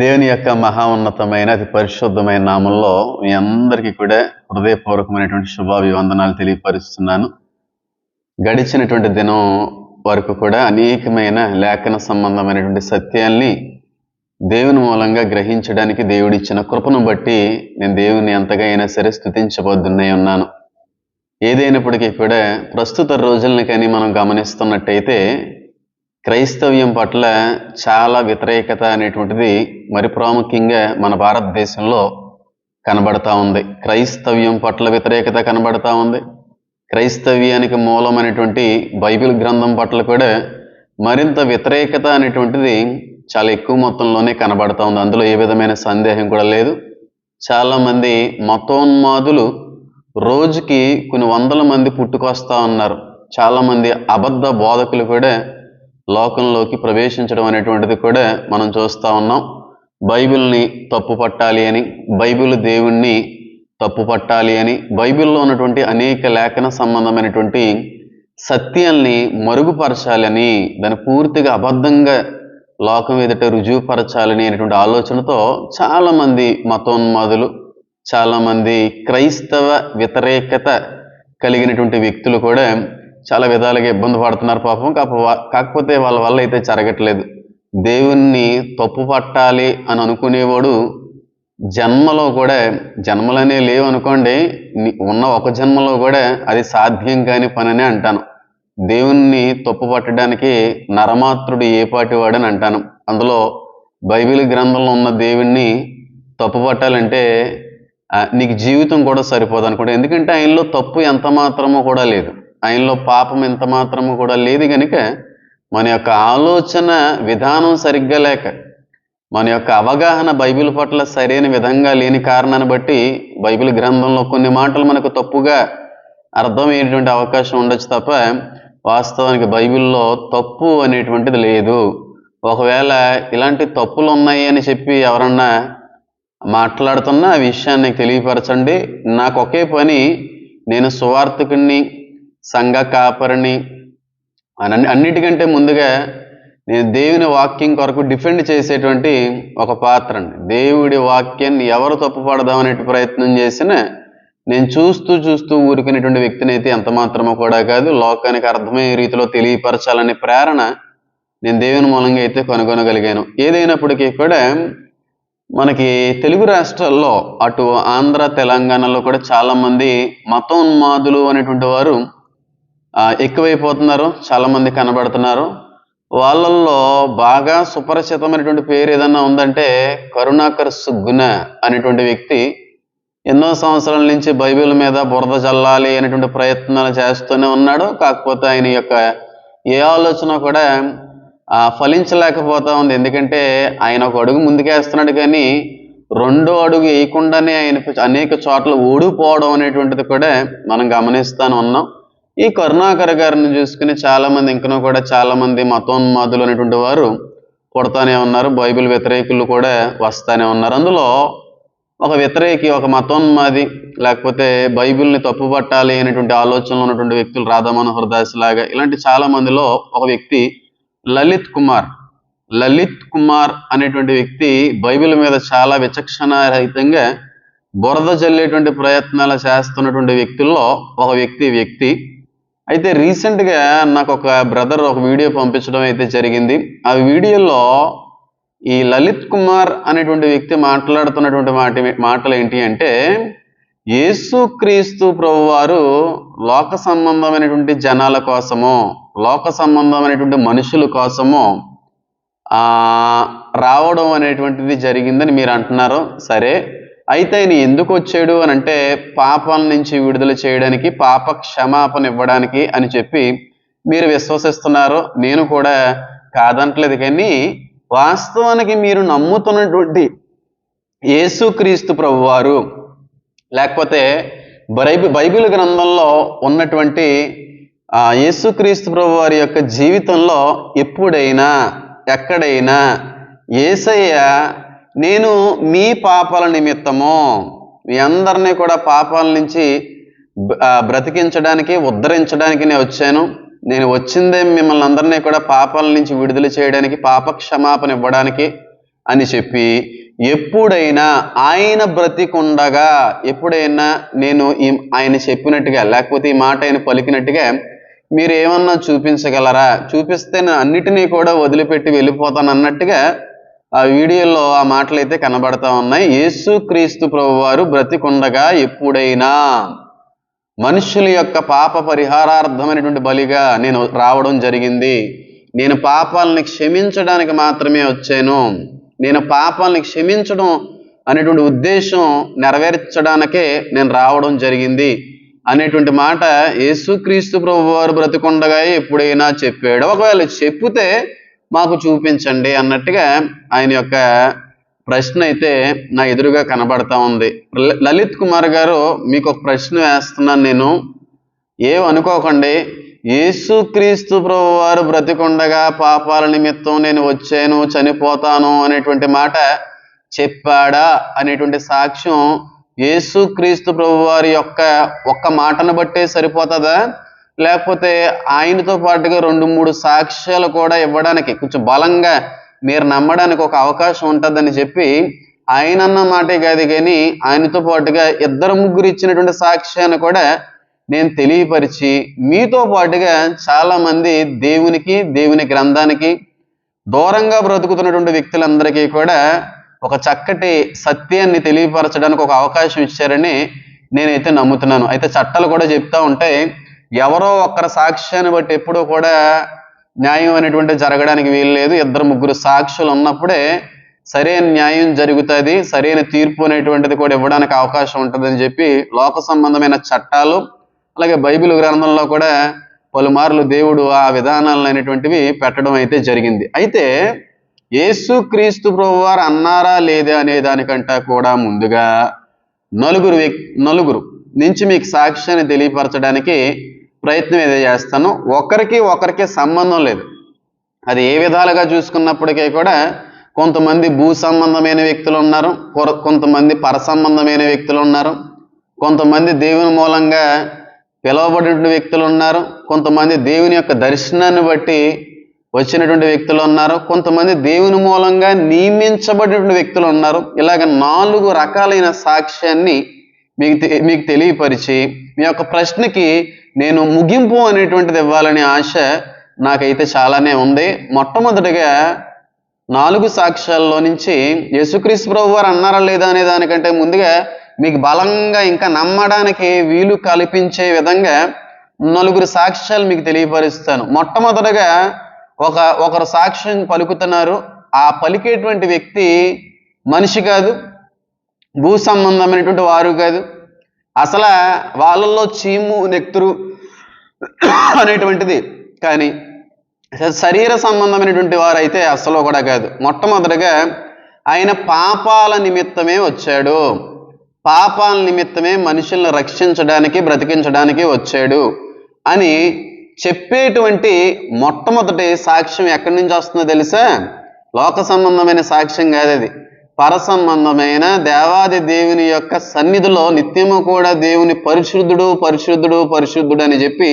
దేవుని యొక్క మహా ఉన్నతమైన అతి పరిశుద్ధమైన నామంలో మీ అందరికీ కూడా హృదయపూర్వకమైనటువంటి శుభాభివందనాలు తెలియపరుస్తున్నాను. గడిచినటువంటి దినం వరకు కూడా అనేకమైన లేఖన సంబంధమైనటువంటి సత్యాల్ని దేవుని మూలంగా గ్రహించడానికి దేవుడిచ్చిన కృపను బట్టి నేను దేవుని ఎంతగా అయినా సరే స్థుతించబోతున్నే ఉన్నాను. ఏదైనప్పటికీ కూడా ప్రస్తుత రోజుల్ని కానీ మనం గమనిస్తున్నట్టయితే క్రైస్తవ్యం పట్ల చాలా వ్యతిరేకత అనేటువంటిది మరి ప్రాముఖ్యంగా మన భారతదేశంలో కనబడతా ఉంది. క్రైస్తవ్యం పట్ల వ్యతిరేకత కనబడతా ఉంది. క్రైస్తవ్యానికి మూలమైనటువంటి బైబిల్ గ్రంథం పట్ల కూడా మరింత వ్యతిరేకత అనేటువంటిది చాలా ఎక్కువ మొత్తంలోనే కనబడతా ఉంది. అందులో ఏ విధమైన సందేహం కూడా లేదు. చాలామంది మతోన్మాదులు రోజుకి కొన్ని వందల మంది పుట్టుకొస్తా ఉన్నారు. చాలామంది అబద్ధ బోధకులు కూడా లోకంలోకి ప్రవేశించడం అనేటువంటిది కూడా మనం చూస్తూ ఉన్నాం. బైబిల్ని తప్పు పట్టాలి అని బైబిల్ దేవుణ్ణి తప్పు పట్టాలి అని బైబిల్లో ఉన్నటువంటి అనేక లేఖన సంబంధమైనటువంటి సత్యాల్ని మరుగుపరచాలని దాన్ని పూర్తిగా అబద్ధంగా లోకం ఎదుట రుజువుపరచాలని అనేటువంటి ఆలోచనతో చాలామంది మతోన్మాదులు చాలామంది క్రైస్తవ వ్యతిరేకత కలిగినటువంటి వ్యక్తులు కూడా చాలా విధాలుగా ఇబ్బంది పడుతున్నారు పాపం. కాకపోతే వాళ్ళ వల్ల అయితే జరగట్లేదు. దేవుణ్ణి తప్పు పట్టాలి అని అనుకునేవాడు జన్మలో కూడా జన్మలనే లేవు అనుకోండి ఉన్న ఒక జన్మలో కూడా అది సాధ్యం కాని పననే అంటాను. దేవుణ్ణి తప్పు పట్టడానికి నరమాత్రుడు ఏ వాడని అంటాను. అందులో బైబిల్ గ్రంథంలో ఉన్న దేవుణ్ణి తప్పు పట్టాలంటే నీకు జీవితం కూడా సరిపోదు అనుకుంటా. ఎందుకంటే ఆయనలో తప్పు ఎంత మాత్రమో కూడా లేదు. ఆయనలో పాపం ఎంత మాత్రము కూడా లేదు కనుక మన యొక్క ఆలోచన విధానం సరిగ్గా లేక మన యొక్క అవగాహన బైబిల్ పట్ల సరైన విధంగా లేని కారణాన్ని బట్టి బైబిల్ గ్రంథంలో కొన్ని మాటలు మనకు తప్పుగా అర్థమయ్యేటువంటి అవకాశం ఉండొచ్చు తప్ప వాస్తవానికి బైబిల్లో తప్పు అనేటువంటిది లేదు. ఒకవేళ ఇలాంటి తప్పులు ఉన్నాయి అని చెప్పి ఎవరన్నా మాట్లాడుతున్నా ఆ విషయాన్ని తెలియపరచండి. నాకు ఒకే పని నేను సువార్థకుడిని సంఘ కాపరిని అని అన్నిటికంటే ముందుగా నేను దేవుని వాక్యం కొరకు డిఫెండ్ చేసేటువంటి ఒక పాత్ర అండి దేవుడి వాక్యాన్ని ఎవరు తప్పుపడదామనే ప్రయత్నం చేసినా నేను చూస్తూ చూస్తూ ఊరుకునేటువంటి వ్యక్తిని అయితే ఎంత మాత్రమో కూడా కాదు లోకానికి అర్థమయ్యే రీతిలో తెలియపరచాలనే ప్రేరణ నేను దేవుని మూలంగా అయితే కనుగొనగలిగాను. ఏదైనప్పటికీ కూడా మనకి తెలుగు రాష్ట్రాల్లో అటు ఆంధ్ర తెలంగాణలో కూడా చాలామంది మతోన్మాదులు అనేటువంటి వారు ఎక్కువైపోతున్నారు చాలామంది కనబడుతున్నారు. వాళ్ళల్లో బాగా సుపరిచితమైనటువంటి పేరు ఏదన్నా ఉందంటే కరుణాకర్ సుగ్గున అనేటువంటి వ్యక్తి ఎన్నో సంవత్సరాల నుంచి బైబిల్ మీద బురద చల్లాలి అనేటువంటి ప్రయత్నాలు చేస్తూనే ఉన్నాడు. కాకపోతే ఆయన యొక్క ఏ ఆలోచన కూడా ఫలించలేకపోతా ఉంది. ఎందుకంటే ఆయన ఒక అడుగు ముందుకేస్తున్నాడు కానీ రెండో అడుగు వేయకుండానే ఆయన అనేక చోట్ల ఓడిపోవడం అనేటువంటిది కూడా మనం గమనిస్తాను ఉన్నాం. ఈ కరుణాకర్ గారిని చూసుకుని చాలామంది ఇంకనూ కూడా చాలా మంది మతోన్మాదులు అనేటువంటి వారు కొడతానే ఉన్నారు. బైబిల్ వ్యతిరేకులు కూడా వస్తానే ఉన్నారు. అందులో ఒక వ్యతిరేకి ఒక మతోన్మాది లేకపోతే బైబిల్ని తప్పుపట్టాలి అనేటువంటి ఆలోచనలో ఉన్నటువంటి వ్యక్తులు రాధామనోహర్ దాస్ లాగా ఇలాంటి చాలా మందిలో ఒక వ్యక్తి లలిత్ కుమార్. లలిత్ కుమార్ అనేటువంటి వ్యక్తి బైబిల్ మీద చాలా విచక్షణ రహితంగా బురద జల్లేటువంటి ప్రయత్నాలు చేస్తున్నటువంటి వ్యక్తుల్లో ఒక వ్యక్తి వ్యక్తి. అయితే రీసెంట్గా నాకు ఒక బ్రదర్ ఒక వీడియో పంపించడం అయితే జరిగింది. ఆ వీడియోలో ఈ లలిత్ కుమార్ అనేటువంటి వ్యక్తి మాట్లాడుతున్నటువంటి మాట మాటలు ఏంటి అంటే యేసుక్రీస్తు ప్రభువారు లోక సంబంధమైనటువంటి జనాల కోసము లోక సంబంధమైనటువంటి మనుషుల కోసము రావడం అనేటువంటిది జరిగిందని మీరు అంటున్నారు. సరే అయితే ఆయన ఎందుకు వచ్చాడు అని అంటే పాపం నుంచి విడుదల చేయడానికి పాప క్షమాపణ ఇవ్వడానికి అని చెప్పి మీరు విశ్వసిస్తున్నారు. నేను కూడా కాదంటలేదు కానీ వాస్తవానికి మీరు నమ్ముతున్నటువంటి యేసుక్రీస్తు ప్రభువారు లేకపోతే బైబి బైబిల్ గ్రంథంలో ఉన్నటువంటి ఆ యేసుక్రీస్తు ప్రభు వారి యొక్క జీవితంలో ఎప్పుడైనా ఎక్కడైనా ఏసయ్య నేను మీ పాపాల నిమిత్తము. మీ అందరినీ కూడా పాపాల నుంచి బ్రతికించడానికి ఉద్ధరించడానికి నేను వచ్చాను. నేను వచ్చిందే మిమ్మల్ని అందరినీ కూడా పాపాల నుంచి విడుదల చేయడానికి పాప క్షమాపణ ఇవ్వడానికి అని చెప్పి ఎప్పుడైనా ఆయన బ్రతికుండగా ఎప్పుడైనా నేను ఈ ఆయన చెప్పినట్టుగా లేకపోతే ఈ మాట ఆయన పలికినట్టుగా మీరు ఏమన్నా చూపించగలరా? చూపిస్తే నేను అన్నిటినీ కూడా వదిలిపెట్టి వెళ్ళిపోతాను అన్నట్టుగా ఆ వీడియోలో ఆ మాటలు అయితే కనబడతా ఉన్నాయి. యేసు క్రీస్తు ప్రభు వారు బ్రతికుండగా ఎప్పుడైనా మనుషుల యొక్క పాప పరిహారార్థమైనటువంటి బలిగా నేను రావడం జరిగింది. నేను పాపాలని క్షమించడానికి మాత్రమే వచ్చాను. నేను పాపాలని క్షమించడం అనేటువంటి ఉద్దేశం నెరవేర్చడానికే నేను రావడం జరిగింది అనేటువంటి మాట యేసుక్రీస్తు ప్రభు వారు బ్రతికుండగా ఎప్పుడైనా చెప్పాడు. ఒకవేళ చెప్తే మాకు చూపించండి అన్నట్టుగా ఆయన యొక్క ప్రశ్న అయితే నా ఎదురుగా కనబడతా ఉంది. లలిత్ కుమార్ గారు మీకు ఒక ప్రశ్న వేస్తున్నాను నేను. ఏమనుకోకండి యేసుక్రీస్తు ప్రభు వారు బ్రతికుండగా పాపాల నిమిత్తం నేను వచ్చాను చనిపోతాను అనేటువంటి మాట చెప్పాడా అనేటువంటి సాక్ష్యం యేసుక్రీస్తు ప్రభు వారి యొక్క ఒక్క మాటను బట్టే సరిపోతుందా? లేకపోతే ఆయనతో పాటుగా రెండు మూడు సాక్ష్యాలు కూడా ఇవ్వడానికి కొంచెం బలంగా మీరు నమ్మడానికి ఒక అవకాశం ఉంటుందని చెప్పి ఆయన అన్న మాటే కాదు కానీ ఆయనతో పాటుగా ఇద్దరు ముగ్గురు ఇచ్చినటువంటి సాక్ష్యాన్ని కూడా నేను తెలియపరిచి మీతో పాటుగా చాలామంది దేవునికి దేవుని గ్రంథానికి దూరంగా బ్రతుకుతున్నటువంటి వ్యక్తులందరికీ కూడా ఒక చక్కటి సత్యాన్ని తెలియపరచడానికి ఒక అవకాశం ఇచ్చారని నేనైతే నమ్ముతున్నాను. అయితే చట్టాలు కూడా చెప్తా ఉంటే ఎవరో ఒక్కరి సాక్ష్యాన్ని బట్టి ఎప్పుడూ కూడా న్యాయం అనేటువంటి జరగడానికి వీలు లేదు ఇద్దరు ముగ్గురు సాక్షులు ఉన్నప్పుడే సరైన న్యాయం జరుగుతుంది సరైన తీర్పు అనేటువంటిది కూడా ఇవ్వడానికి అవకాశం ఉంటుందని చెప్పి లోక సంబంధమైన చట్టాలు అలాగే బైబిల్ గ్రంథంలో కూడా పలుమార్లు దేవుడు ఆ విధానాలు అనేటువంటివి పెట్టడం అయితే జరిగింది. అయితే యేసు క్రీస్తు ప్రభువారు అన్నారా లేదా అనే దానికంటే కూడా ముందుగా నలుగురు నలుగురు నుంచి మీకు సాక్ష్యాన్ని తెలియపరచడానికి ప్రయత్నం ఏదో చేస్తాను. ఒకరికి ఒకరికి సంబంధం లేదు. అది ఏ విధాలుగా చూసుకున్నప్పటికీ కూడా కొంతమంది భూ సంబంధమైన వ్యక్తులు ఉన్నారు. కొర- కొంతమంది పర సంబంధమైన వ్యక్తులు ఉన్నారు. కొంతమంది దేవుని మూలంగా పిలువబడిన వ్యక్తులు ఉన్నారు. కొంతమంది దేవుని యొక్క దర్శనాన్ని బట్టి వచ్చినటువంటి వ్యక్తులు ఉన్నారు. కొంతమంది దేవుని మూలంగా నియమించబడినటువంటి వ్యక్తులు ఉన్నారు. ఇలాగ నాలుగు రకాలైన సాక్ష్యాన్ని మీకు తె- మీకు తెలియపరిచి మీ యొక్క ప్రశ్నకి నేను ముగింపు అనేటువంటిది ఇవ్వాలనే ఆశ నాకైతే చాలానే ఉంది. మొట్టమొదటిగా నాలుగు సాక్ష్యాల్లో నుంచి యేసుక్రీస్తు ప్రభు వారు అన్నారా లేదా అనే దానికంటే ముందుగా మీకు బలంగా ఇంకా నమ్మడానికి వీలు కల్పించే విధంగా నలుగురు సాక్ష్యాలు మీకు తెలియపరుస్తాను. మొట్టమొదటగా ఒక ఒకరు సాక్ష్యం పలుకుతున్నారు. ఆ పలికేటువంటి వ్యక్తి మనిషి కాదు భూ సంబంధమైనటువంటి వారు కాదు అసలు వాళ్ళల్లో చీము నెక్తురు అనేటువంటిది. కానీ శరీర సంబంధమైనటువంటి వారు అయితే అసలు కూడా కాదు. మొట్టమొదటిగా ఆయన పాపాల నిమిత్తమే వచ్చాడు. పాపాల నిమిత్తమే మనుషుల్ని రక్షించడానికి బ్రతికించడానికి వచ్చాడు అని చెప్పేటువంటి మొట్టమొదటి సాక్ష్యం ఎక్కడి నుంచి వస్తుందో తెలుసా? లోక సంబంధమైన సాక్ష్యం కాదు అది పరసంబంధమైన దేవాది దేవుని యొక్క సన్నిధిలో నిత్యము కూడా దేవుని పరిశుద్ధుడు పరిశుద్ధుడు పరిశుద్ధుడు అని చెప్పి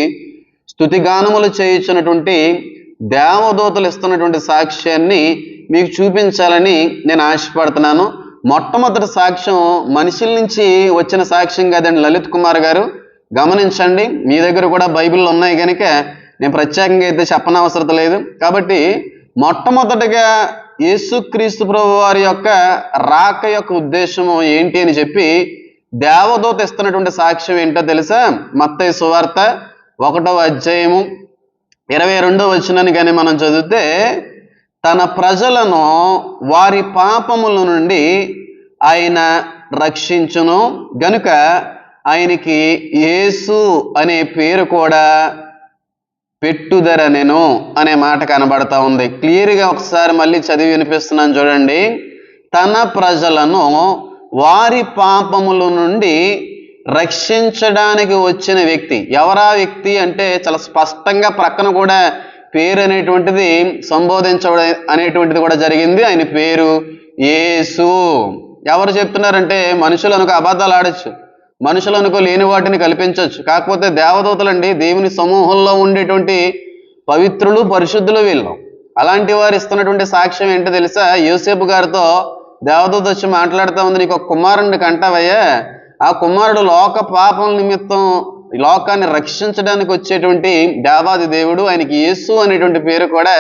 స్థుతిగానములు చేయించినటువంటి దేవదూతలు ఇస్తున్నటువంటి సాక్ష్యాన్ని మీకు చూపించాలని నేను ఆశపడుతున్నాను. మొట్టమొదటి సాక్ష్యం మనుషుల నుంచి వచ్చిన సాక్ష్యం కాదండి లలిత్ కుమార్ గారు. గమనించండి మీ దగ్గర కూడా బైబిల్ ఉన్నాయి కనుక నేను ప్రత్యేకంగా అయితే చెప్పనవసరం లేదు. కాబట్టి మొట్టమొదటిగా యేసుక్రీస్తు ప్రభు వారి యొక్క రాక యొక్క ఉద్దేశము ఏంటి అని చెప్పి దేవదూత ఇస్తున్నటువంటి సాక్ష్యం ఏంటో తెలుసా? మత్తయ్య సువార్త ఒకటవ అధ్యాయము ఇరవై రెండో వచ్చినని కానీ మనం చదివితే తన ప్రజలను వారి పాపముల నుండి ఆయన రక్షించును. గనుక ఆయనకి యేసు అనే పేరు కూడా పెట్టుదర నేను అనే మాట కనబడతా ఉంది. క్లియర్గా ఒకసారి మళ్ళీ చదివి వినిపిస్తున్నాను చూడండి. తన ప్రజలను వారి పాపముల నుండి రక్షించడానికి వచ్చిన వ్యక్తి. ఎవరా వ్యక్తి అంటే చాలా స్పష్టంగా ప్రక్కన కూడా పేరు అనేటువంటిది సంబోధించడం అనేటువంటిది కూడా జరిగింది. ఆయన పేరు ఏసు ఎవరు చెప్తున్నారంటే మనుషులు అనుక అబద్ధాలు ఆడచ్చు. మనుషులనుకో లేని వాటిని కల్పించవచ్చు కాకపోతే దేవదూతలండి దేవుని సమూహంలో ఉండేటువంటి పవిత్రులు పరిశుద్ధులు వీళ్ళు. అలాంటి వారు ఇస్తున్నటువంటి సాక్ష్యం ఏంటో తెలుసా? యూసేపు గారితో దేవదూత వచ్చి మాట్లాడుతూ ఉంది నీకు ఒక కుమారుడిని కంటావయ్యా. ఆ కుమారుడు లోక పాపం నిమిత్తం లోకాన్ని రక్షించడానికి వచ్చేటువంటి దేవాది దేవుడు ఆయనకి యేసు అనేటువంటి పేరు కూడా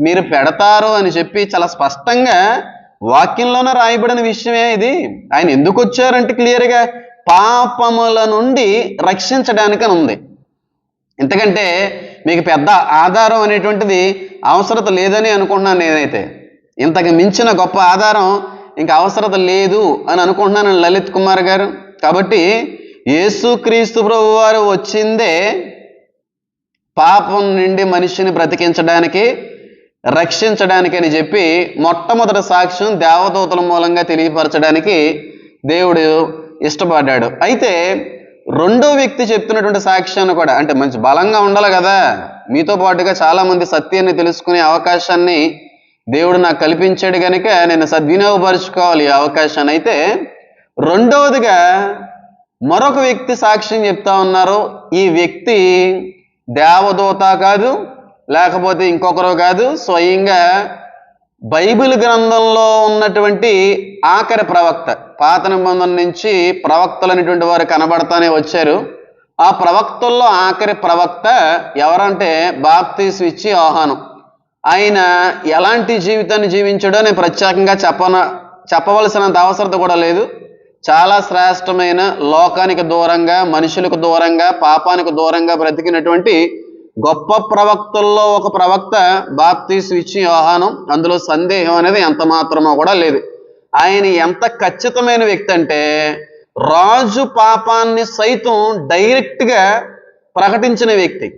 మీరు పెడతారు అని చెప్పి చాలా స్పష్టంగా వాక్యంలోనే రాయబడిన విషయమే ఇది. ఆయన ఎందుకు వచ్చారంటే క్లియర్గా పాపముల నుండి రక్షించడానికని ఉంది ఎందుకంటే మీకు పెద్ద ఆధారం అనేటువంటిది అవసరత లేదని అనుకుంటున్నాను నేనైతే. ఇంతకు మించిన గొప్ప ఆధారం ఇంకా అవసరత లేదు అని అనుకుంటున్నాను లలిత్ కుమార్ గారు. కాబట్టి యేసుక్రీస్తు ప్రభు వారు వచ్చిందే పాపం నుండి మనిషిని బ్రతికించడానికి రక్షించడానికి అని చెప్పి మొట్టమొదటి సాక్ష్యం దేవదూతల మూలంగా తెలియపరచడానికి దేవుడు ఇష్టపడ్డాడు. అయితే రెండో వ్యక్తి చెప్తున్నటువంటి సాక్ష్యాన్ని కూడా అంటే మంచి బలంగా ఉండాలి కదా. మీతో పాటుగా చాలామంది సత్యాన్ని తెలుసుకునే అవకాశాన్ని దేవుడు నాకు కల్పించాడు కనుక నేను సద్వినియోగపరుచుకోవాలి ఈ అవకాశాన్ని. అయితే రెండవదిగా మరొక వ్యక్తి సాక్ష్యం చెప్తా ఉన్నారు. ఈ వ్యక్తి దేవదూత కాదు లేకపోతే ఇంకొకరు కాదు స్వయంగా బైబిల్ గ్రంథంలో ఉన్నటువంటి ఆఖరి ప్రవక్త పాత నిబంధన నుంచి ప్రవక్తలు అనేటువంటి వారు కనబడతానే వచ్చారు. ఆ ప్రవక్తల్లో ఆఖరి ప్రవక్త ఎవరంటే బాప్తీసు ఇచ్చి ఆహ్వానం ఆయన ఎలాంటి జీవితాన్ని జీవించాడో నేను ప్రత్యేకంగా చెప్పన చెప్పవలసినంత అవసరత కూడా లేదు. చాలా శ్రేష్టమైన లోకానికి దూరంగా మనుషులకు దూరంగా పాపానికి దూరంగా బ్రతికినటువంటి గొప్ప ప్రవక్తల్లో ఒక ప్రవక్త బాప్తీసు ఇచ్చిన యోహానం అందులో సందేహం అనేది ఎంత మాత్రమో కూడా లేదు. ఆయన ఎంత ఖచ్చితమైన వ్యక్తి అంటే రాజు పాపాన్ని సైతం డైరెక్ట్గా ప్రకటించిన వ్యక్తి.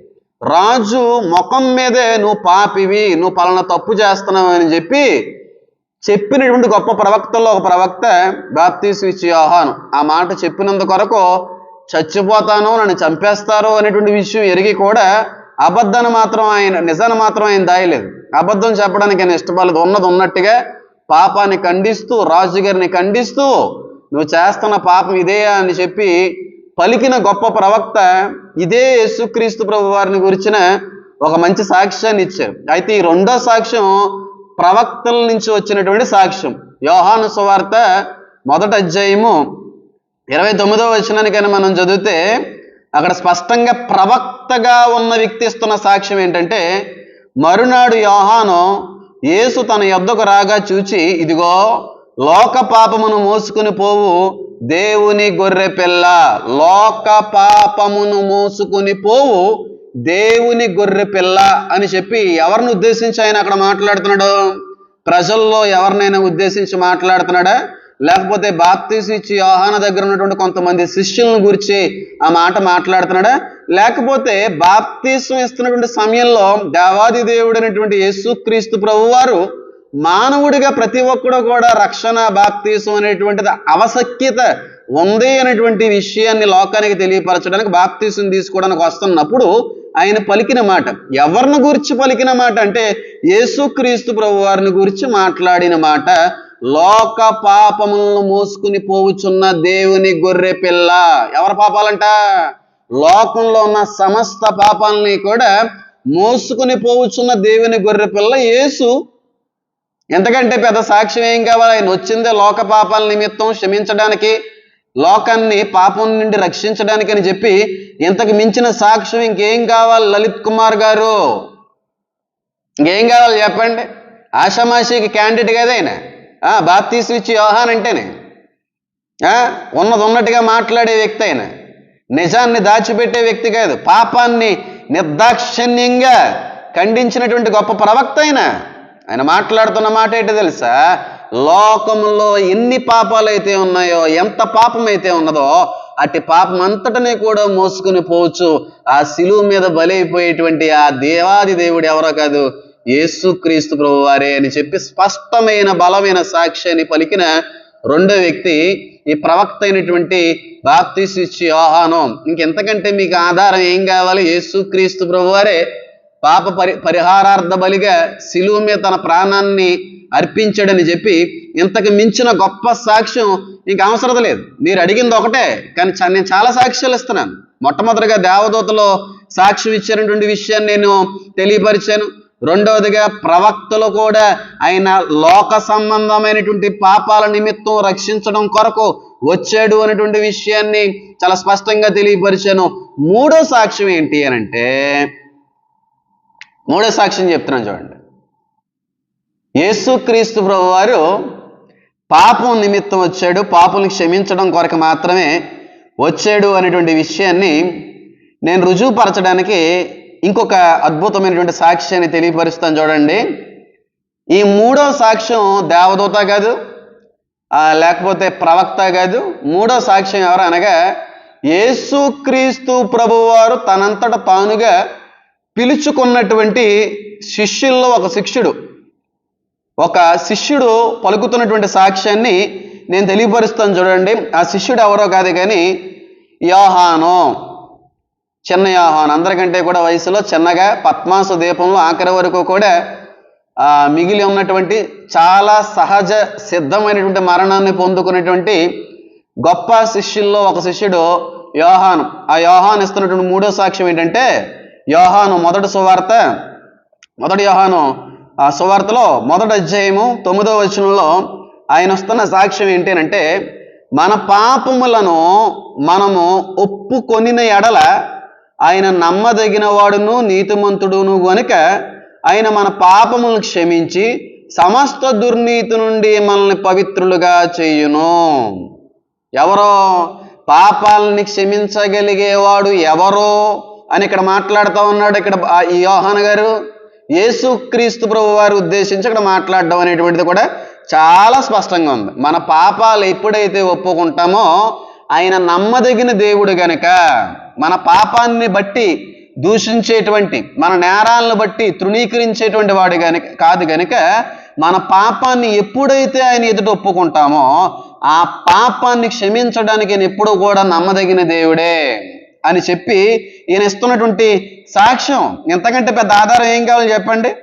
రాజు ముఖం మీదే నువ్వు పాపివి నువ్వు పలానా తప్పు చేస్తున్నావు అని చెప్పి చెప్పినటువంటి గొప్ప ప్రవక్తల్లో ఒక ప్రవక్త బాప్తీసు ఇచ్చి ఆహ్వానం. ఆ మాట చెప్పినందు కొరకు చచ్చిపోతాను నన్ను చంపేస్తారు అనేటువంటి విషయం ఎరిగి కూడా అబద్ధాన్ని మాత్రం ఆయన నిజాన్ని మాత్రం ఆయన దాయలేదు. అబద్ధం చెప్పడానికి ఆయన ఇష్టపడలేదు. ఉన్నది ఉన్నట్టుగా పాపాన్ని ఖండిస్తూ రాజుగారిని ఖండిస్తూ నువ్వు చేస్తున్న పాపం ఇదే అని చెప్పి పలికిన గొప్ప ప్రవక్త ఇదే యేసుక్రీస్తు ప్రభు వారిని గురించిన ఒక మంచి సాక్ష్యాన్ని ఇచ్చారు. అయితే ఈ రెండో సాక్ష్యం ప్రవక్తల నుంచి వచ్చినటువంటి సాక్ష్యం. యోహాను సువార్త మొదట అధ్యాయము ఇరవై తొమ్మిదో వచనానికైనా మనం చదివితే అక్కడ స్పష్టంగా ప్రవక్తగా ఉన్న వ్యక్తి ఇస్తున్న సాక్ష్యం ఏంటంటే మరునాడు యోహాను యేసు తన యొద్దకు రాగా చూచి ఇదిగో లోక పాపమును మోసుకుని పోవు దేవుని గొర్రె పిల్ల. లోక పాపమును మోసుకుని పోవు దేవుని గొర్రె పిల్ల అని చెప్పి ఎవరిని ఉద్దేశించి ఆయన అక్కడ మాట్లాడుతున్నాడు? ప్రజల్లో ఎవరినైనా ఉద్దేశించి మాట్లాడుతున్నాడా? లేకపోతే బాప్తీసు ఇచ్చి యోహాన దగ్గర ఉన్నటువంటి కొంతమంది శిష్యులను గురించి ఆ మాట మాట్లాడుతున్నాడా? లేకపోతే బాప్తీసం ఇస్తున్నటువంటి సమయంలో దేవాది దేవుడు అనేటువంటి యేసుక్రీస్తు ప్రభు వారు మానవుడిగా ప్రతి ఒక్కడు కూడా రక్షణ బాప్తీసం అనేటువంటిది అవసక్యత ఉంది అనేటువంటి విషయాన్ని లోకానికి తెలియపరచడానికి బాప్తీసం తీసుకోవడానికి వస్తున్నప్పుడు ఆయన పలికిన మాట ఎవరిని గురించి పలికిన మాట అంటే యేసుక్రీస్తు ప్రభు వారిని గురించి మాట్లాడిన మాట లోక పాపములను మోసుకుని పోవుచున్న దేవుని గొర్రె పిల్ల. ఎవరి పాపాలంట? లోకంలో ఉన్న సమస్త పాపాలని కూడా మోసుకుని పోవుచున్న దేవుని గొర్రె పిల్ల యేసు. ఎంతకంటే పెద్ద సాక్ష్యం ఏం కావాలి? ఆయన వచ్చిందే లోక పాపాల నిమిత్తం క్షమించడానికి లోకాన్ని పాపం నుండి రక్షించడానికి అని చెప్పి ఇంతకు మించిన సాక్ష్యం ఇంకేం కావాలి? లలిత్ కుమార్ గారు. ఇంకేం కావాలి చెప్పండి? ఆషామాషికి క్యాండిడేట్ కదా ఆయన. బాప్తీసు ఇచ్చి యోహాన్ అంటేనే. ఉన్నది ఉన్నట్టుగా మాట్లాడే వ్యక్తి ఆయన. నిజాన్ని దాచిపెట్టే వ్యక్తి కాదు పాపాన్ని నిర్దాక్షిణ్యంగా ఖండించినటువంటి గొప్ప ప్రవక్త ఆయన. ఆయన మాట్లాడుతున్న మాట ఏంటో తెలుసా? లోకంలో ఎన్ని పాపాలు అయితే ఉన్నాయో ఎంత పాపం అయితే ఉన్నదో అట్టి పాపం అంతటనే కూడా మోసుకుని పోవచ్చు. ఆ శిలువు మీద బలైపోయేటువంటి ఆ దేవాది దేవుడు ఎవరో కాదు యేసుక్రీస్తు ప్రభు అని చెప్పి స్పష్టమైన బలమైన సాక్ష్యాన్ని పలికిన రెండో వ్యక్తి ఈ ప్రవక్త అయినటువంటి బాప్తీసు ఆహ్వానం ఇంకెంతకంటే మీకు ఆధారం ఏం కావాలి? యేసుక్రీస్తు ప్రభు వారే పాప పరి పరిహారార్థ బలిగా శిలువ మీద తన ప్రాణాన్ని అర్పించాడని చెప్పి ఇంతకు మించిన గొప్ప సాక్ష్యం ఇంకా అవసరం లేదు. మీరు అడిగింది ఒకటే కానీ చ- నేను చాలా సాక్ష్యాలు ఇస్తున్నాను. మొట్టమొదటిగా దేవదూతలో సాక్ష్యం ఇచ్చినటువంటి విషయాన్ని నేను తెలియపరిచాను. రెండవదిగా ప్రవక్తలు కూడా ఆయన లోక సంబంధమైనటువంటి పాపాల నిమిత్తం రక్షించడం కొరకు వచ్చాడు అనేటువంటి విషయాన్ని చాలా స్పష్టంగా తెలియపరిచాను. మూడో సాక్ష్యం ఏంటి అని అంటే మూడో సాక్ష్యం చెప్తున్నాను చూడండి. యేసుక్రీస్తు ప్రభు వారు పాపం నిమిత్తం వచ్చాడు పాపం క్షమించడం కొరకు మాత్రమే వచ్చాడు అనేటువంటి విషయాన్ని నేను రుజువుపరచడానికి ఇంకొక అద్భుతమైనటువంటి సాక్ష్యాన్ని తెలియపరుస్తాను చూడండి. ఈ మూడో సాక్ష్యం దేవదూత కాదు లేకపోతే ప్రవక్త కాదు. మూడో సాక్ష్యం ఎవరు అనగా యేసుక్రీస్తు ప్రభువారు తనంతట తానుగా పిలుచుకున్నటువంటి శిష్యుల్లో ఒక శిష్యుడు ఒక శిష్యుడు పలుకుతున్నటువంటి సాక్ష్యాన్ని నేను తెలియపరుస్తాను చూడండి. ఆ శిష్యుడు ఎవరో కాదు కానీ యోహాను. చిన్న యోహాన్ అందరికంటే కూడా వయసులో చిన్నగా పద్మాసు దీపంలో ఆఖరి వరకు కూడా మిగిలి ఉన్నటువంటి చాలా సహజ సిద్ధమైనటువంటి మరణాన్ని పొందుకున్నటువంటి గొప్ప శిష్యుల్లో ఒక శిష్యుడు యోహాను. ఆ యోహాను ఇస్తున్నటువంటి మూడో సాక్ష్యం ఏంటంటే యోహాను మొదటి సువార్త మొదటి యోహాను ఆ సువార్తలో మొదటి అధ్యాయము తొమ్మిదో వచనంలో ఆయన వస్తున్న సాక్ష్యం ఏంటంటే మన పాపములను మనము ఒప్పుకొనిన ఎడల ఆయన నమ్మదగిన వాడును నీతిమంతుడును గనుక ఆయన మన పాపములను క్షమించి సమస్త దుర్నీతి నుండి మనల్ని పవిత్రులుగా చేయును. ఎవరో పాపాలని క్షమించగలిగేవాడు ఎవరో అని ఇక్కడ మాట్లాడుతూ ఉన్నాడు ఇక్కడ ఆ- ఈ యోహాన్ గారు. యేసుక్రీస్తు ప్రభు వారి ఉద్దేశించి ఇక్కడ మాట్లాడడం అనేటువంటిది కూడా చాలా స్పష్టంగా ఉంది. మన పాపాలు ఎప్పుడైతే ఒప్పుకుంటామో ఆయన నమ్మదగిన దేవుడు గనక మన పాపాన్ని బట్టి దూషించేటువంటి మన నేరాలను బట్టి తృణీకరించేటువంటి వాడు గనుక కాదు గనుక మన పాపాన్ని ఎప్పుడైతే ఆయన ఎదుట ఒప్పుకుంటామో ఆ పాపాన్ని క్షమించడానికి ఆయన ఎప్పుడూ కూడా నమ్మదగిన దేవుడే అని చెప్పి ఈయన ఇస్తున్నటువంటి సాక్ష్యం. ఎంతకంటే పెద్ద ఆధారం ఏం కావాలో చెప్పండి?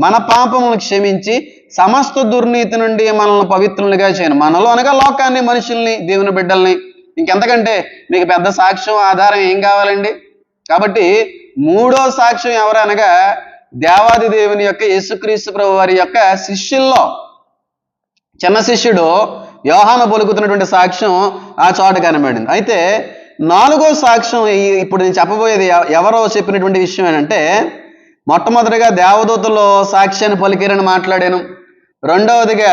మన పాపములను క్షమించి సమస్త దుర్నీతి నుండి మనల్ని పవిత్రులుగా చేయను. మనలో అనగా లోకాన్ని మనుషుల్ని దేవుని బిడ్డల్ని ఇంకెంతకంటే మీకు పెద్ద సాక్ష్యం ఆధారం ఏం కావాలండి? కాబట్టి మూడో సాక్ష్యం ఎవరనగా దేవాది దేవుని యొక్క యేసుక్రీస్తు ప్రభు వారి యొక్క శిష్యుల్లో. చిన్న శిష్యుడు యోహాను పలుకుతున్నటువంటి సాక్ష్యం ఆ చోట కనబడింది. అయితే నాలుగో సాక్ష్యం ఇప్పుడు నేను చెప్పబోయేది ఎవరో చెప్పినటువంటి విషయం ఏంటంటే మొట్టమొదటిగా దేవదూతలో సాక్ష్యాన్ని పలికిరని మాట్లాడాను. రెండవదిగా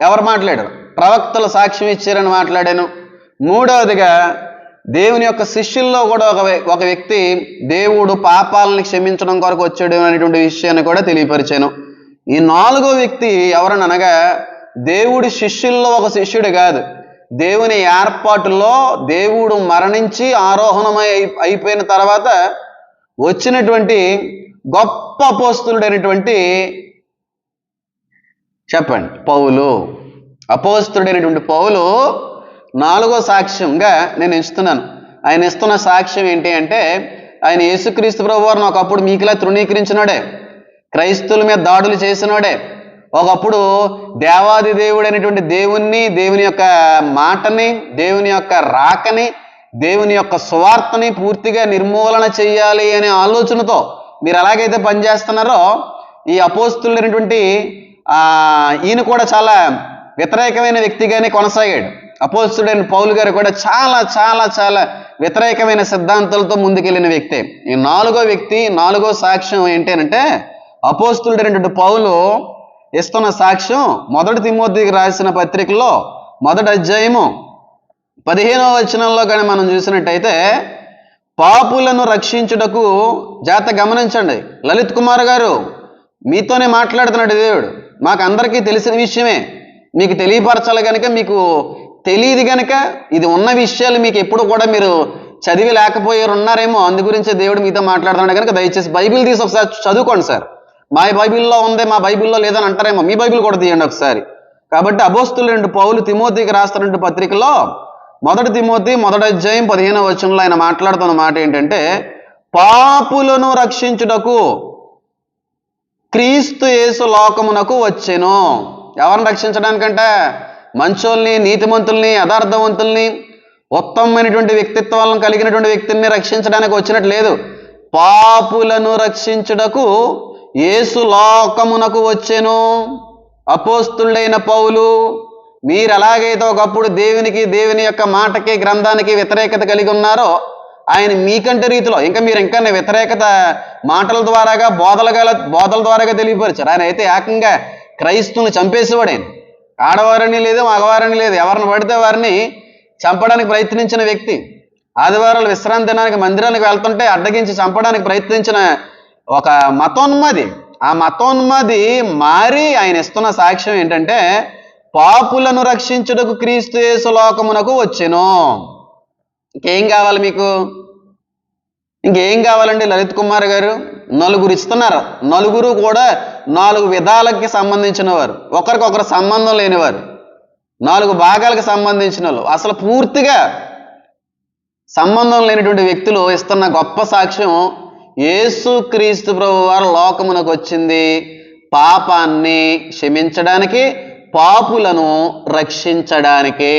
ఎవరు మాట్లాడారు? ప్రవక్తలు సాక్ష్యం ఇచ్చారని మాట్లాడాను. మూడవదిగా దేవుని యొక్క శిష్యుల్లో కూడా ఒక ఒక వ్యక్తి దేవుడు పాపాలని క్షమించడం కొరకు వచ్చాడు అనేటువంటి విషయాన్ని కూడా తెలియపరిచాను. ఈ నాలుగో వ్యక్తి ఎవరనగా అనగా దేవుడి శిష్యుల్లో ఒక శిష్యుడు కాదు. దేవుని ఏర్పాటులో దేవుడు మరణించి ఆరోహణమై అయిపోయిన తర్వాత వచ్చినటువంటి గొప్ప అపోస్తులుడైనటువంటి చెప్పండి పౌలు. అపోస్తుడైనటువంటి పౌలు నాలుగో సాక్ష్యంగా నేను ఇస్తున్నాను. ఆయన ఇస్తున్న సాక్ష్యం ఏంటి అంటే ఆయన యేసుక్రీస్తు ప్రభువారిని ఒకప్పుడు మీకులా తృణీకరించినాడే క్రైస్తువుల మీద దాడులు చేసినాడే ఒకప్పుడు దేవాది దేవుడు అనేటువంటి దేవుణ్ణి దేవుని యొక్క మాటని దేవుని యొక్క రాకని దేవుని యొక్క సువార్తని పూర్తిగా నిర్మూలన చేయాలి అనే ఆలోచనతో మీరు ఎలాగైతే పనిచేస్తున్నారో ఈ అపోస్తులైనటువంటి ఈయన కూడా చాలా వ్యతిరేకమైన వ్యక్తిగానే కొనసాగాడు. అపోస్తుడైన పౌలు గారు కూడా చాలా చాలా చాలా వ్యతిరేకమైన సిద్ధాంతాలతో ముందుకెళ్ళిన వ్యక్తే. ఈ నాలుగో వ్యక్తి నాలుగో సాక్ష్యం ఏంటి అంటే అపోస్తుడైనటువంటి పౌలు ఇస్తున్న సాక్ష్యం మొదటి తిమోతికి రాసిన పత్రికలో మొదటి అధ్యాయము పదిహేనవ వచనంలో కానీ మనం చూసినట్టయితే పాపులను రక్షించుటకు జాత గమనించండి. లలిత్ కుమార్ గారు మీతోనే మాట్లాడుతున్నాడు దేవుడు. మాకు అందరికీ తెలిసిన విషయమే. మీకు తెలియపరచాలి కనుక మీకు తెలియదు కనుక ఇది ఉన్న విషయాలు మీకు ఎప్పుడు కూడా మీరు చదివి లేకపోయారు ఉన్నారేమో అందు గురించి దేవుడు మీతో మాట్లాడుతున్నాడు కనుక దయచేసి బైబిల్ తీసి ఒకసారి చదువుకోండి సార్. మా బైబిల్లో ఉంది మా బైబిల్లో లేదని అంటారేమో మీ బైబిల్ కూడా తీయండి ఒకసారి. కాబట్టి అబోస్తులు రెండు పౌలు తిమోతికి రాస్తున్న పత్రికలో మొదటి తిమోతి మొదటి అధ్యాయం పదిహేను వచనంలో ఆయన మాట్లాడుతున్న మాట ఏంటంటే పాపులను రక్షించుటకు క్రీస్తు యేసు లోకమునకు వచ్చెను. ఎవరిని రక్షించడానికంటే? మంచోల్ని నీతిమంతుల్ని యథార్థవంతుల్ని ఉత్తమమైనటువంటి వ్యక్తిత్వాలను కలిగినటువంటి వ్యక్తుల్ని రక్షించడానికి వచ్చినట్టు లేదు. పాపులను రక్షించుటకు యేసు లోకమునకు వచ్చెను. అపోస్తుడైన పౌలు మీరు ఎలాగైతే ఒకప్పుడు దేవునికి దేవుని యొక్క మాటకి గ్రంథానికి వ్యతిరేకత కలిగి ఉన్నారో ఆయన మీకంటే రీతిలో ఇంకా మీరు ఇంకా వ్యతిరేకత మాటల ద్వారాగా బోధల గల బోధల ద్వారాగా తెలియపరిచారు. ఆయన అయితే ఏకంగా క్రైస్తువుని చంపేసేవాడు ఆయన ఆడవారని లేదు మగవారని లేదు. ఎవరిని పడితే వారిని చంపడానికి ప్రయత్నించిన వ్యక్తి ఆదివారాలు విశ్రాంతి దినానికి మందిరానికి వెళ్తుంటే అడ్డగించి చంపడానికి ప్రయత్నించిన ఒక మతోన్మాది. ఆ మతోన్మది మారి ఆయన ఇస్తున్న సాక్ష్యం ఏంటంటే పాపులను రక్షించుటకు క్రీస్తు యేసు లోకమునకు వచ్చెను. ఇంకేం కావాలి మీకు? ఇంకేం కావాలండి లలిత్ కుమార్ గారు? నలుగురు ఇస్తున్నారు. నలుగురు కూడా నాలుగు విధాలకి సంబంధించిన వారు ఒకరికొకరు సంబంధం లేనివారు. నాలుగు భాగాలకు సంబంధించిన వాళ్ళు. అసలు పూర్తిగా సంబంధం లేనటువంటి వ్యక్తులు ఇస్తున్న గొప్ప సాక్ష్యం యేసు క్రీస్తు ప్రభు వారు లోకమునకు వచ్చింది. పాపాన్ని క్షమించడానికి పాపులను రక్షించడానికే.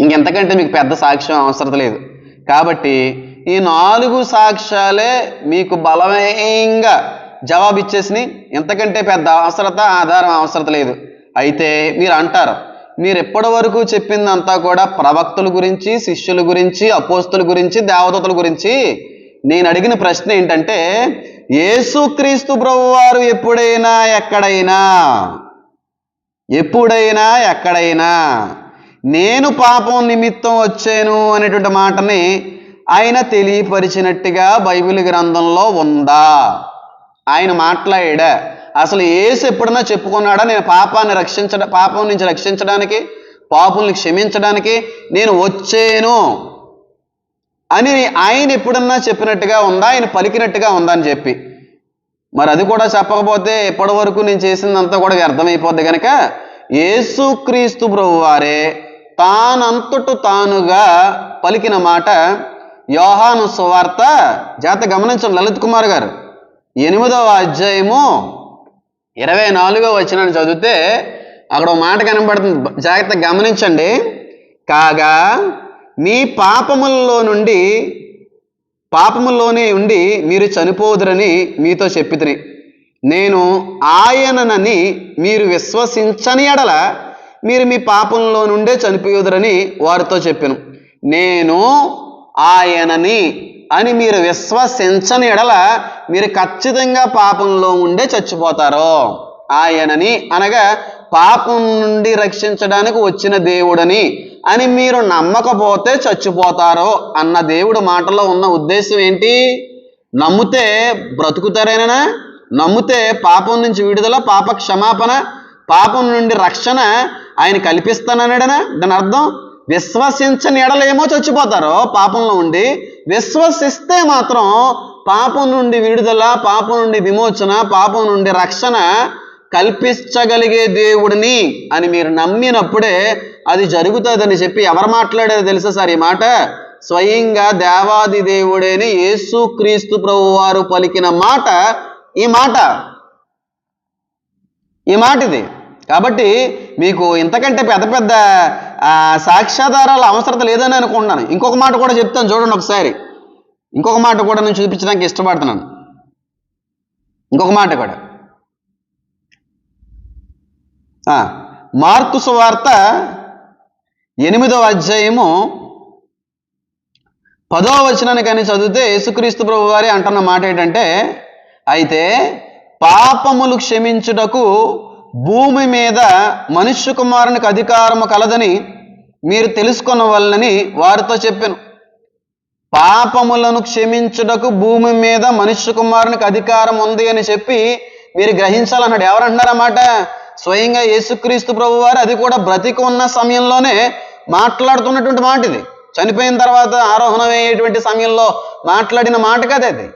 ఇంకెంతకంటే మీకు పెద్ద సాక్ష్యం అవసరం లేదు. కాబట్టి ఈ నాలుగు సాక్ష్యాలే మీకు బలమయంగా జవాబిచ్చేసినాయి. ఇంతకంటే పెద్ద అవసరత ఆధారం అవసరత లేదు. అయితే మీరు అంటారు మీరు ఎప్పటి వరకు చెప్పిందంతా కూడా ప్రవక్తుల గురించి శిష్యుల గురించి అపోస్తుల గురించి దేవదూతల గురించి? నేను అడిగిన ప్రశ్న ఏంటంటే యేసుక్రీస్తు ప్రభువారు ఎప్పుడైనా ఎక్కడైనా? ఎప్పుడైనా ఎక్కడైనా? నేను పాపం నిమిత్తం వచ్చాను అనేటువంటి మాటని ఆయన తెలియపరిచినట్టుగా బైబిల్ గ్రంథంలో ఉందా? ఆయన మాట్లాడా అసలు ఏసు ఎప్పుడన్నా చెప్పుకున్నాడా నేను పాపాన్ని రక్షించడం పాపం నుంచి రక్షించడానికి పాపుల్ని క్షమించడానికి నేను వచ్చేను అని ఆయన ఎప్పుడన్నా చెప్పినట్టుగా ఉందా? ఆయన పలికినట్టుగా ఉందా అని చెప్పి. మరి అది కూడా చెప్పకపోతే ఎప్పటి వరకు నేను చేసిందంతా కూడా అర్థమైపోద్ది కనుక యేసుక్రీస్తు ప్రభువారే తానంతటు తానంతట తానుగా పలికిన మాట యోహాను సువార్త జాత గమనించండి లలిత్ కుమార్ గారు. ఎనిమిదవ అధ్యాయము ఇరవై నాలుగో వచనాన్ని చదివితే అక్కడ ఒక మాట కనబడుతుంది. జాగ్రత్తగా గమనించండి. కాగా మీ పాపముల్లో నుండి పాపములోనే ఉండి మీరు చనిపోదురని మీతో చెప్పితిని. నేను ఆయననని మీరు విశ్వసించని ఎడల మీరు మీ పాపంలో నుండే చనిపోదురని వారితో చెప్పాను. నేను ఆయనని అని మీరు విశ్వసించని ఎడల మీరు ఖచ్చితంగా పాపంలో ఉండే చచ్చిపోతారు. ఆయనని అనగా పాపం నుండి రక్షించడానికి వచ్చిన దేవుడని అని మీరు నమ్మకపోతే చచ్చిపోతారు అన్న దేవుడు మాటలో ఉన్న ఉద్దేశం ఏంటి? నమ్మితే బ్రతుకుతారేనా నమ్మితే పాపం నుంచి విడుదల పాప క్షమాపణ పాపం నుండి రక్షణ ఆయన కల్పిస్తానన్నాడనా? దాని అర్థం విశ్వసించని ఎడలేమో చచ్చిపోతారు పాపంలో ఉండి విశ్వసిస్తే మాత్రం పాపం నుండి విడుదల పాపం నుండి విమోచన పాపం నుండి రక్షణ కల్పించగలిగే దేవుడిని అని మీరు నమ్మినప్పుడే అది జరుగుతుందని చెప్పి ఎవరు మాట్లాడారో తెలుసా సార్ ఈ మాట? స్వయంగా దేవాది దేవుడేని యేసు క్రీస్తు ప్రభు వారు పలికిన మాట ఈ మాట. ఈ మాట ఇది కాబట్టి మీకు ఇంతకంటే పెద్ద పెద్ద సాక్ష్యాధారాల అవసరత లేదని అనుకుంటున్నాను. ఇంకొక మాట కూడా చెప్తాను చూడండి ఒకసారి. ఇంకొక మాట కూడా నేను చూపించడానికి ఇష్టపడుతున్నాను. ఇంకొక మాట కూడా. ఆ, మార్కు సువార్త ఎనిమిదవ అధ్యాయము పదవ వచనాన్ని కానీ చదివితే యేసుక్రీస్తు ప్రభు వారి అంటున్న మాట ఏంటంటే అయితే పాపములు క్షమించుటకు భూమి మీద మనుష్య కుమారునికి అధికారము కలదని మీరు తెలుసుకున్న వల్లని వారితో చెప్పాను. పాపములను క్షమించుటకు భూమి మీద మనుష్య కుమారునికి అధికారం ఉంది అని చెప్పి మీరు గ్రహించాలన్నాడు. ఎవరంటున్నారన్నమాట స్వయంగా యేసుక్రీస్తు ప్రభు వారు అది కూడా బ్రతికి ఉన్న సమయంలోనే మాట్లాడుతున్నటువంటి మాట ఇది చనిపోయిన తర్వాత ఆరోహణం అయ్యేటువంటి సమయంలో మాట్లాడిన మాట కదా అది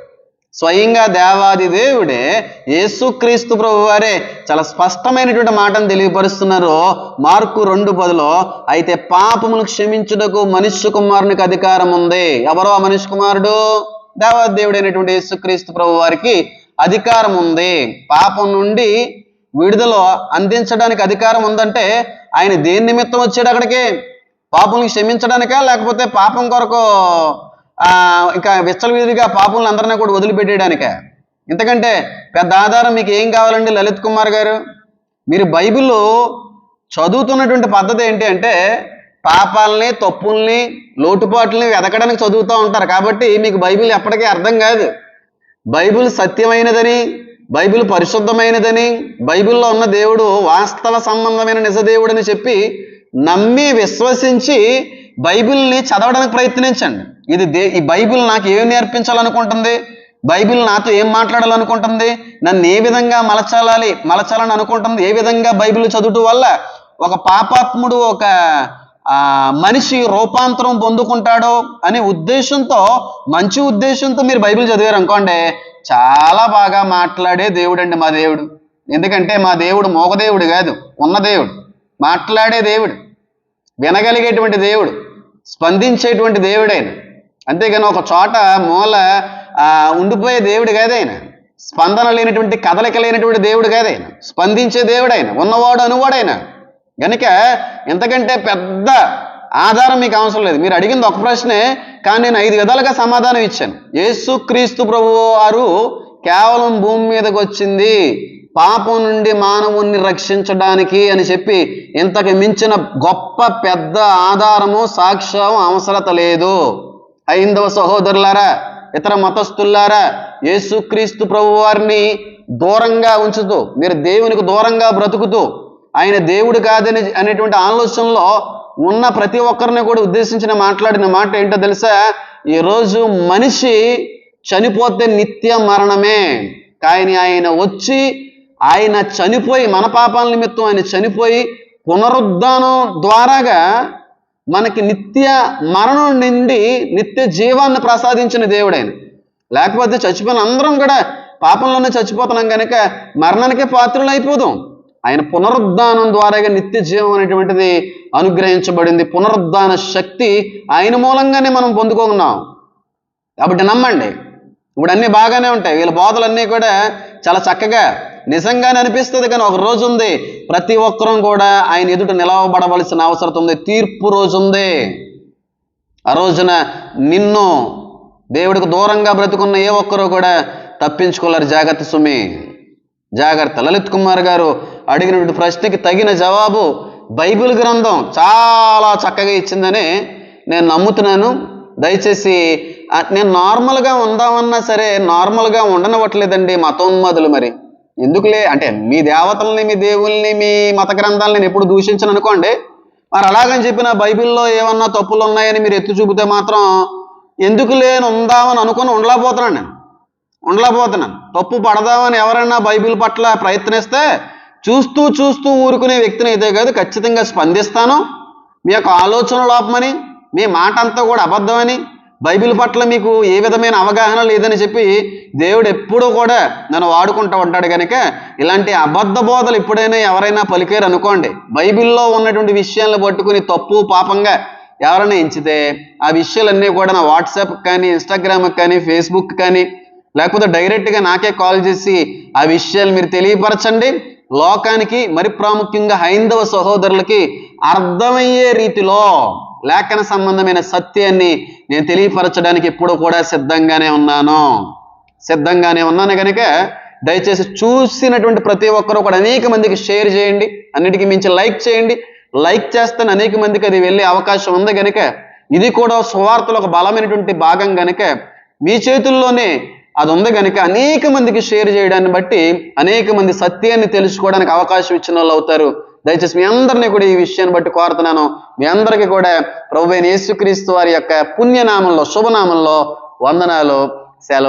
స్వయంగా దేవాది దేవుడే యేసుక్రీస్తు ప్రభు వారే చాలా స్పష్టమైనటువంటి మాటను తెలియపరుస్తున్నారు. మార్కు రెండు పదిలో అయితే పాపమును క్షమించుటకు మనుష్య కుమారునికి అధికారం ఉంది. ఎవరో ఆ మనుష్య కుమారుడు? దేవాది దేవుడైనటువంటి యేసుక్రీస్తు ప్రభు వారికి అధికారం ఉంది. పాపం నుండి విడుదల అందించడానికి అధికారం ఉందంటే ఆయన దేని నిమిత్తం వచ్చాడు అక్కడికి? పాపం క్షమించడానికా లేకపోతే పాపం కొరకు ఇంకా విచ్చలవిధిగా పాపంలో అందరినీ కూడా వదిలిపెట్టేయడానికే. ఇంతకంటే పెద్ద ఆధారం మీకు ఏం కావాలండి లలిత్ కుమార్ గారు? మీరు బైబిల్ చదువుతున్నటువంటి పద్ధతి ఏంటి అంటే పాపాలని తప్పుల్ని లోటుపాట్లని వెతకడానికి చదువుతూ ఉంటారు. కాబట్టి మీకు బైబిల్ ఎప్పటికీ అర్థం కాదు. బైబిల్ సత్యమైనదని బైబిల్ పరిశుద్ధమైనదని బైబిల్లో ఉన్న దేవుడు వాస్తవ సంబంధమైన నిజ దేవుడని చెప్పి నమ్మి విశ్వసించి బైబిల్ని చదవడానికి ప్రయత్నించండి. ఇది దే ఈ బైబిల్ నాకు ఏం నేర్పించాలనుకుంటుంది? బైబిల్ నాతో ఏం మాట్లాడాలనుకుంటుంది? నన్ను ఏ విధంగా మలచాలి మలచాలని అనుకుంటుంది? ఏ విధంగా బైబిల్ చదువుట వల్ల ఒక పాపాత్ముడు ఒక మనిషి రూపాంతరం పొందుకుంటాడో అనే ఉద్దేశంతో మంచి ఉద్దేశంతో మీరు బైబిల్ చదివారు అనుకోండి చాలా బాగా మాట్లాడే దేవుడు అండి మా దేవుడు. ఎందుకంటే మా దేవుడు మోగదేవుడు కాదు ఉన్న దేవుడు. మాట్లాడే దేవుడు వినగలిగేటువంటి దేవుడు స్పందించేటువంటి దేవుడైన అంతేగాని ఒక చోట మూల ఉండిపోయే దేవుడు కాదైన స్పందన లేనటువంటి కదలిక లేనటువంటి దేవుడు కాదైన స్పందించే దేవుడైన ఉన్నవాడు అనువాడైన గనుక ఎంతకంటే పెద్ద ఆధారం మీకు అవసరం లేదు. మీరు అడిగింది ఒక ప్రశ్నే కానీ నేను ఐదు విధాలుగా సమాధానం ఇచ్చాను. యేసు క్రీస్తు ప్రభు వారు కేవలం భూమి మీదకి వచ్చింది. పాపం నుండి మానవుణ్ణి రక్షించడానికి అని చెప్పి ఇంతకు మించిన గొప్ప పెద్ద ఆధారము సాక్ష్యం అవసరత లేదు. హైందవ సహోదరులారా ఇతర మతస్థులారా యేసుక్రీస్తు ప్రభు వారిని దూరంగా ఉంచుతూ మీరు దేవునికి దూరంగా బ్రతుకుతూ ఆయన దేవుడు కాదని అనేటువంటి ఆలోచనలో ఉన్న ప్రతి ఒక్కరిని కూడా ఉద్దేశించిన మాట్లాడిన మాట ఏంటో తెలుసా? ఈరోజు మనిషి చనిపోతే నిత్య మరణమే. కానీ ఆయన వచ్చి ఆయన చనిపోయి మన పాపాల నిమిత్తం ఆయన చనిపోయి పునరుద్ధానం ద్వారాగా మనకి నిత్య మరణం నుండి నిత్య జీవాన్ని ప్రసాదించిన దేవుడు ఆయన. లేకపోతే చచ్చిపోయిన అందరం కూడా పాపంలోనే చచ్చిపోతున్నాం కనుక మరణానికే పాత్రలు అయిపోదాం. ఆయన పునరుద్ధానం ద్వారాగా నిత్య జీవం అనేటువంటిది అనుగ్రహించబడింది. పునరుద్ధాన శక్తి ఆయన మూలంగానే మనం పొందుకున్నాం కాబట్టి నమ్మండి. ఇప్పుడు అన్నీ బాగానే ఉంటాయి. వీళ్ళ బోధలన్నీ కూడా చాలా చక్కగా నిజంగానే అనిపిస్తుంది కానీ ఒక రోజు ఉంది. ప్రతి ఒక్కరం కూడా ఆయన ఎదుట నిలవబడవలసిన అవసరం ఉంది. తీర్పు రోజు ఉంది. ఆ రోజున నిన్ను దేవుడికి దూరంగా బ్రతుకున్న ఏ ఒక్కరూ కూడా తప్పించుకోలేరు. జాగ్రత్త సుమి. జాగ్రత్త. లలిత్ కుమార్ గారు అడిగినటువంటి ప్రశ్నకి తగిన జవాబు బైబిల్ గ్రంథం చాలా చక్కగా ఇచ్చిందని నేను నమ్ముతున్నాను. దయచేసి నేను నార్మల్గా ఉందామన్నా సరే నార్మల్గా ఉండనివ్వట్లేదండి మతోన్మాదులు మరి. ఎందుకులే? అంటే మీ దేవతల్ని మీ దేవుల్ని మీ మత గ్రంథాలని నేను ఎప్పుడు దూషించను అనుకోండి మరి అలాగని చెప్పిన బైబిల్లో ఏమన్నా తప్పులు ఉన్నాయని మీరు ఎత్తి చూపితే మాత్రం ఎందుకు లేని ఉందామని అనుకుని ఉండలేకపోతున్నాను నేను. ఉండలేకపోతున్నాను. తప్పు పడదామని ఎవరైనా బైబిల్ పట్ల ప్రయత్నిస్తే చూస్తూ చూస్తూ ఊరుకునే వ్యక్తిని అయితే కాదు ఖచ్చితంగా స్పందిస్తాను. మీ యొక్క ఆలోచన లోపమని మీ మాట అంతా కూడా అబద్ధమని బైబిల్ పట్ల మీకు ఏ విధమైన అవగాహన లేదని చెప్పి దేవుడు ఎప్పుడూ కూడా నన్ను వాడుకుంటూ ఉంటాడు కనుక ఇలాంటి అబద్ధ బోధలు ఎప్పుడైనా ఎవరైనా పలికారు అనుకోండి. బైబిల్లో ఉన్నటువంటి విషయాలను పట్టుకుని తప్పు పాపంగా ఎవరైనా ఎంచితే ఆ విషయాలన్నీ కూడా నా వాట్సాప్ కానీ ఇన్స్టాగ్రామ్కి కానీ ఫేస్బుక్ కానీ లేకపోతే డైరెక్ట్గా నాకే కాల్ చేసి ఆ విషయాలు మీరు తెలియపరచండి. లోకానికి మరి ప్రాముఖ్యంగా హైందవ సహోదరులకి అర్థమయ్యే రీతిలో లేఖన సంబంధమైన సత్యాన్ని నేను తెలియపరచడానికి ఎప్పుడూ కూడా సిద్ధంగానే ఉన్నాను. సిద్ధంగానే ఉన్నాను కనుక దయచేసి చూసినటువంటి ప్రతి ఒక్కరూ కూడా అనేక మందికి షేర్ చేయండి. అన్నిటికీ మించి లైక్ చేయండి. లైక్ చేస్తే అనేక మందికి అది వెళ్ళే అవకాశం ఉంది కనుక ఇది కూడా సువార్తలో ఒక బలమైనటువంటి భాగం కనుక మీ చేతుల్లోనే అది ఉంది కనుక అనేక మందికి షేర్ చేయడాన్ని బట్టి అనేక మంది సత్యాన్ని తెలుసుకోవడానికి అవకాశం ఇచ్చిన వాళ్ళు అవుతారు. దయచేసి మీ అందరినీ కూడా ఈ విషయాన్ని బట్టి కోరుతున్నాను. మీ అందరికీ కూడా ప్రభు అయిన యేసుక్రీస్తు వారి యొక్క పుణ్యనామంలో శుభనామంలో వందనాలు సెలవు.